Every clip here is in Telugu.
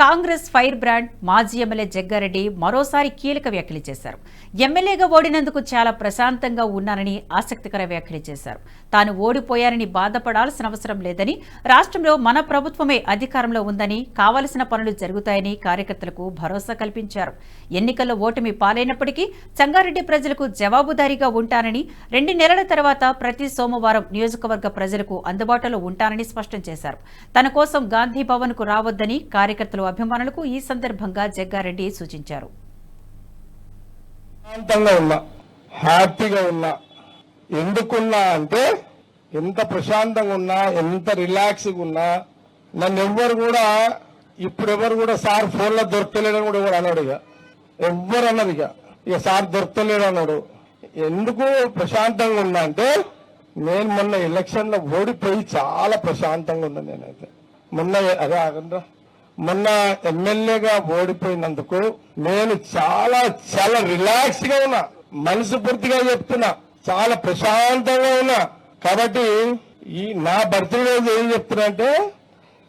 కాంగ్రెస్ ఫైర్ బ్రాండ్ మాజీ ఎమ్మెల్యే జగ్గారెడ్డి మరోసారి కీలక వ్యాఖ్యలు చేశారు. ఎమ్మెల్యేగా ఓడినందుకు చాలా ప్రశాంతంగా ఉన్నానని ఆసక్తికర వ్యాఖ్యలు చేశారు. తాను ఓడిపోయానని బాధపడాల్సిన అవసరం లేదని రాష్ట్రంలో మన ప్రభుత్వమే అధికారంలో ఉందని కావలసిన పనులు జరుగుతాయని కార్యకర్తలకు భరోసా కల్పించారు. ఎన్నికల్లో ఓటమి పాలైనప్పటికీ సంగారెడ్డి ప్రజలకు జవాబుదారీగా ఉంటానని రెండు నెలల తర్వాత ప్రతి సోమవారం నియోజకవర్గ ప్రజలకు అందుబాటులో ఉంటానని స్పష్టం చేశారు. తన కోసం గాంధీ భవన్కు రావద్దని కార్యకర్తలు అభిమానులకు ఈ సందర్భంగా జగ్గారెడ్డి సూచించారు. ప్రశాంతంగా ఉన్నా హ్యాపీగా ఉన్నా ఎందుకున్నా అంటే ఎంత ప్రశాంతంగా ఉన్నా ఎంత రిలాక్స్గా ఉన్నా నన్ను ఎవ్వరు కూడా ఇప్పుడు ఎవరు కూడా సార్ ఫోన్లో దొరకలేడని కూడా ఎవరు అన్నాడు ఇక. ఎవ్వరు అన్నది ఇక. ఇక సార్ దొరకలేడు అన్నాడు. ఎందుకు ప్రశాంతంగా ఉన్నా అంటే నేను మొన్న ఎలక్షన్లో ఓడిపోయి చాలా ప్రశాంతంగా ఉన్నా నేనైతే. మొన్న అదే ఆగండ్రా. మొన్న ఎమ్మెల్యేగా ఓడిపోయినందుకు నేను చాలా చాలా రిలాక్స్గా ఉన్నా. మనసు పూర్తిగా చెప్తున్నా. చాలా ప్రశాంతంగా ఉన్నా. కాబట్టి ఈ నా బర్త్డే ఏం చెప్తున్నా అంటే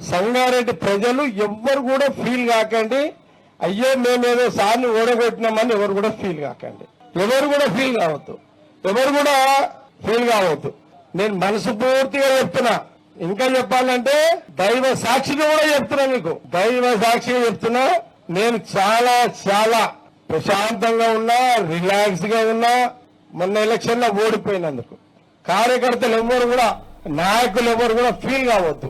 సంగారెడ్డి ప్రజలు ఎవ్వరు కూడా ఫీల్ కాకండి. అయ్యో మేమేదో సార్ని ఓడగొట్టినామని ఎవరు కూడా ఫీల్ కాకండి. ఎవరు కూడా ఫీల్ కావద్దు. ఎవరు కూడా ఫీల్ కావద్దు. నేను మనసు పూర్తిగా చెప్తున్నా. ఇంకా చెప్పాలంటే దైవ సాక్షిగా కూడా చెప్తున్నా మీకు దైవ సాక్షిగా చెప్తున్నా నేను చాలా చాలా ప్రశాంతంగా ఉన్నా రిలాక్స్గా ఉన్నా మొన్న ఎలక్షన్లో ఓడిపోయినందుకు. కార్యకర్తలు ఎవరు కూడా నాయకులు ఎవరు కూడా ఫీల్ కావద్దు.